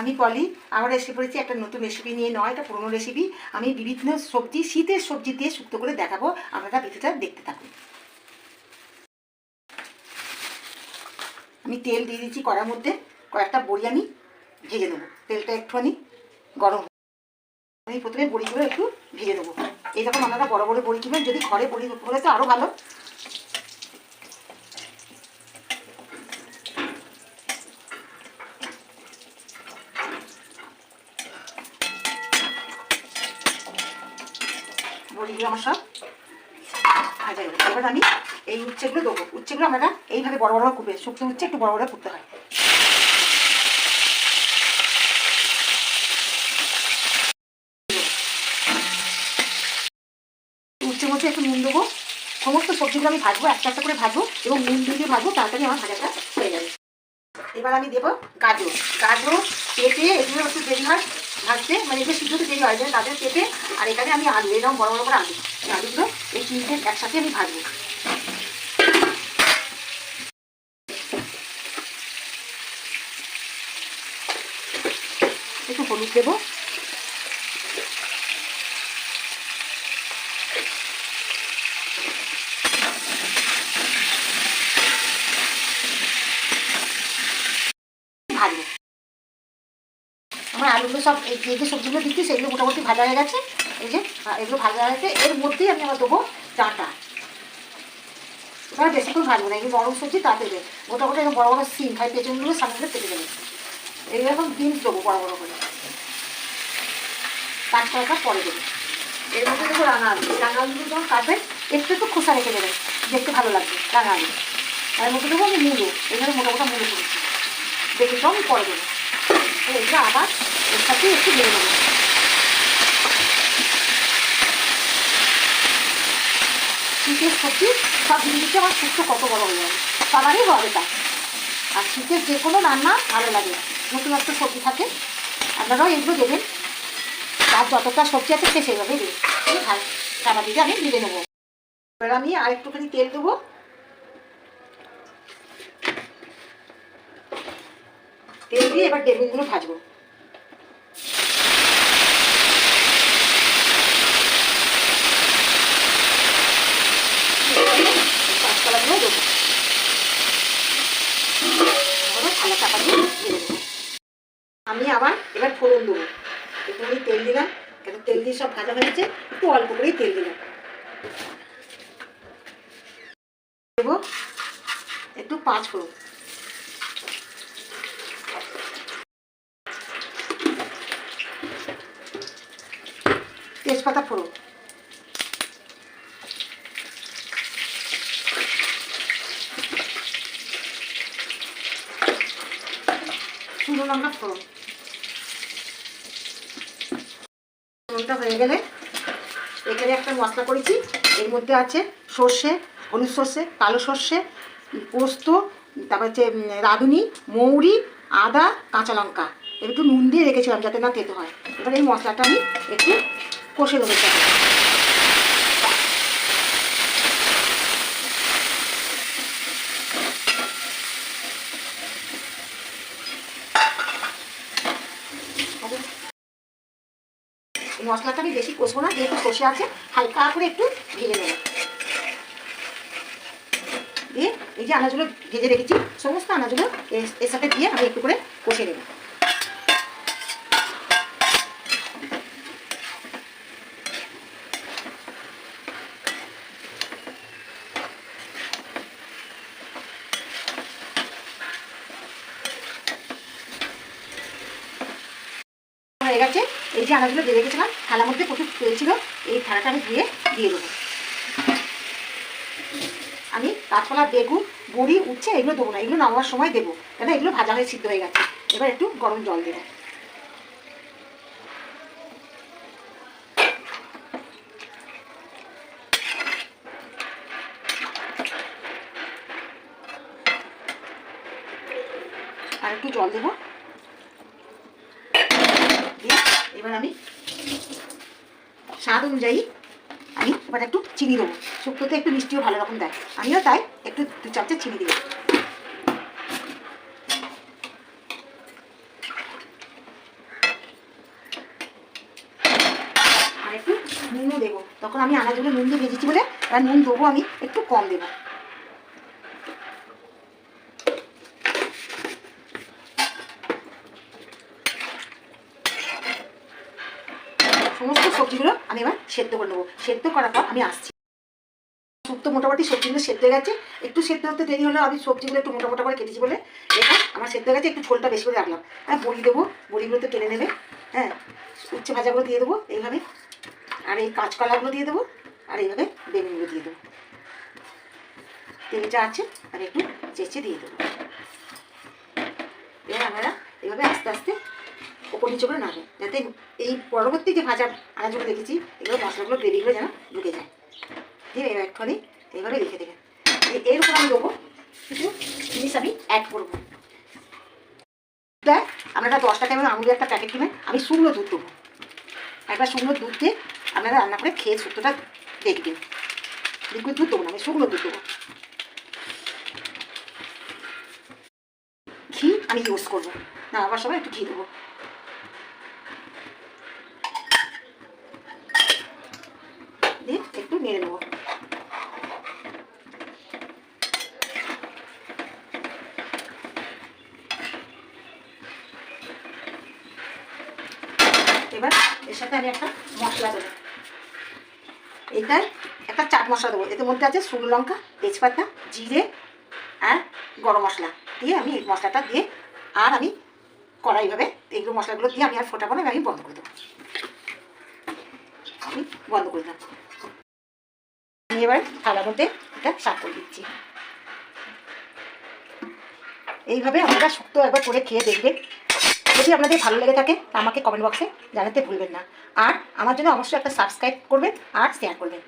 আমি পলি আবার এসে পড়েছি একটা নতুন রেসিপি নিয়ে নয় এটা পুরনো রেসিপি আমি বিভিন্ন সবজি, শীতের সবজি দিয়ে শুক্তো করে দেখাবো, আপনারা ভিডিওটা দেখতে থাকুন। আমি তেল দিয়ে দিচ্ছি কড়ার মধ্যে, কয়েকটা বড়ি আমি ভেজে দেবো তেলটা একটুখানি গরম আমি প্রথমে বড়িগুলো একটু ভেজে দেবো এইরকম আপনারা বড় বড় বড়ি কিনবেন, যদি ঘরে বড়ি হলে তো আরও ভালো। হয়ে এবার আমি এই উচ্ছেগুলো দেবো। উচ্ছেগুলো আমরা এইভাবে বড় বড় কুপে শুক্তো উচ্ছে একটু বড় বড় করতে হয়। উচ্ছের মধ্যে একটু নুন দেবো। সমস্ত সবজিগুলো আমি ভাজবো একটা একটা করে ভাজবো এবং নুন দিয়ে ভাজবো, তাড়াতাড়ি আমার ভাজাটা হয়ে যাবে। এবার আমি দেবো গাজর। গাজর, পেঁপে, এগুলো একটু দেরি হয় ভাজতে মানে এগুলো সিদ্ধতে দেরি হয় তাদের পেটে আর এখানে আমি আলু, এরকম বড় বড় করে আলু। আলুগুলো এই তিনটে একসাথে আমি ভাজবো। একটু হলুদ দেবো ভাজবো আমার আলুগুলো সব, এই যে সবজিগুলো দিচ্ছি সেগুলো মোটামুটি ভাজা হয়ে গেছে। এই যে এগুলো ভাজা হয়ে গেছে। এর মধ্যেই আমি আবার দেবো ডাঁটা এবার বেশিক্ষণ ভাজবো না এই নরম সবজি তাতে দেবে। গোটা গোটা বড় বড় সিম খাই পেছনগুলো, সামনেগুলো পেটে দেবে। এগুলো এখন বিনস দেবো বড় বড় করে। পাঁচ টাকা পরে দেবো। এর মধ্যে দেবো রাঙা আলু রাঙা আলুগুলো যখন কাটবেন একটু একটু খোসা রেখে দেবেন দেখতে ভালো লাগবে রাঙা আলু তার মধ্যে দেবো আমি মুলো। এখানে মোটা মোটা মুলো করেছি। দেখে সব পরে দেবো। তো এটা আবার এর সাথে একটু ভেজে নেব। শীতের সবজি সব জিনিসটা আমার সুস্থ কত বড় হয়ে হবে তা। আর শীতের যে কোনো রান্না ভালো লাগে। নতুন একটা সবজি থাকে, আপনারাও এগুলো দেবেন। আর যতটা সবজি আছে সে সেইভাবেই দেবেন। সারা দিকে আমি ভেজে নেব। এবার আমি আর একটুখানি তেল দেবো। তেল দিয়ে এবার বেগুনগুলো ভাজবো। আমি আবার এবার ফোড়ন দেবো। একটুখানি তেল দিলাম, কেন তেল দিয়ে সব ভাজা হয়েছে একটু অল্প করেই তেল দিলাম। দেবো একটু পাঁচ ফোড়ন। তেজপাতা ফোড়ন। শুকনো লঙ্কা ফোড়ন। ফোড়নটা হয়ে গেলে এখানে একটা মশলা করেছি। এর মধ্যে আছে সর্ষে, হলুদ সর্ষে, কালো সর্ষে, পোস্ত, তারপর হচ্ছে রাঁধুনি, মৌরি, আদা, কাঁচা লঙ্কা। একটু নুন দিয়ে রেখেছিলাম যাতে না তেতো হয়। এবার এই মশলাটা আমি একটু কষে সাথে মশলাটা আমি বেশি কষবো না, যেহেতু কষে আছে, হালকা করে একটু ভেজে নেব। দিয়ে এই যে আনাজগুলো ভেজে রেখেছি, সমস্ত আনাজগুলো এর সাথে দিয়ে আমি একটু করে কষে নেব। হয়ে গেছে। এই যে আনাজগুলো দিয়ে রেখেছিলাম থালার মধ্যে প্রচুর তেল এই থালাটা আমি ধুয়ে দিয়ে দেবো। আমি কাঁচকলা, বেগুন, বড়ি, উচ্ছে এগুলো দেবো না, এগুলো নামাবার সময় দেবো, কেন এগুলো ভাজা হয়ে সিদ্ধ হয়ে গেছে। এবার একটু গরম জল দেবো। আর একটু জল দেবো। এবার আমি স্বাদ অনুযায়ী আমি এবার একটু চিনি দেবো। শুক্তোতে একটু মিষ্টিও ভালো রকম দেয়। আমিও তাই একটু দু চারটে চিনি দেবো। আর একটু নুনও দেবো। তখন আমি আনাজগুলো নুন দিয়ে ভেজেছি বলে আর নুন দেবো আমি একটু কম দেবো। সেদ্ধ করে নেব। সেদ্ধ করার পর আমি আসছি। শুক্তো মোটামুটি সবজিগুলো সেদ্ধ গেছে। একটু সেদ্ধ হতে দেরি হলে আমি সবজিগুলো একটু মোটা মোটা করে কেটেছি বলে এটা আমার সেদ্ধ গেছে, একটু ঝোলটা বেশি করে রাখলাম। হ্যাঁ বড়ি দেবো, বড়িগুলো তো টেনে নেবে। হ্যাঁ উচ্ছে ভাজাগুলো দিয়ে দেবো এইভাবে। আর এই কাঁচকলাগুলো দিয়ে দেবো, আর এইভাবে বেগুনগুলো দিয়ে দেবো। তেলটা আছে আর একটু চেঁচে দিয়ে দেবো। এবার আমরা এইভাবে আস্তে আস্তে ওপর নিচে করে নাড়বে যাতে এই পরবর্তী যে ভাজা আনাজগুলো দেখেছি, এগুলো মশলাগুলো গ্রেভিগুলো যেন ঢুকে যায়। দিয়ে এবার একটুখানি এইভাবে রেখে দেবেন। এর উপর আমি দেবো কিছু জিনিস আমি অ্যাড করব। দেয় আপনারা দশ টাকা এবং একটা প্যাকেট কিনে আমি শুকনো দুধ দেবো। একবার শুকনো দুধ দিয়ে আপনারা রান্না করে খেয়ে শুক্তোটা দেখবেন। লিকুইড দুধ দেবো না, আমি শুকনো দুধ দেবো। ঘি আমি ইউজ করব। না, আবার সবাই একটু ঘি দেবো দিয়ে একটু নেড়ে নেব এবার এর সাথে আমি একটা মশলা দেবো। এটাই একটা চাট মশলা দেবো। এদের মধ্যে আছে শুকনো লঙ্কা, তেজপাতা, জিরে আর গরম মশলা দিয়ে আমি এই মশলাটা দিয়ে আর আমি কড়াইভাবে এইগুলো মশলাগুলো দিয়ে আমি আর ফোটাবো না, আমি বন্ধ করে দেবো। আমি বন্ধ করে দেবো। এবার থালার মধ্যে এটা সাফ করে দিচ্ছি। এইভাবে আপনারা শুক্তো একবার করে খেয়ে দেখবে। যদি আপনাদের ভালো লেগে থাকে, আমাকে কমেন্ট বক্সে জানাতে ভুলবেন না। আর আমার জন্য অবশ্যই একটা সাবস্ক্রাইব করবেন আর শেয়ার করবেন।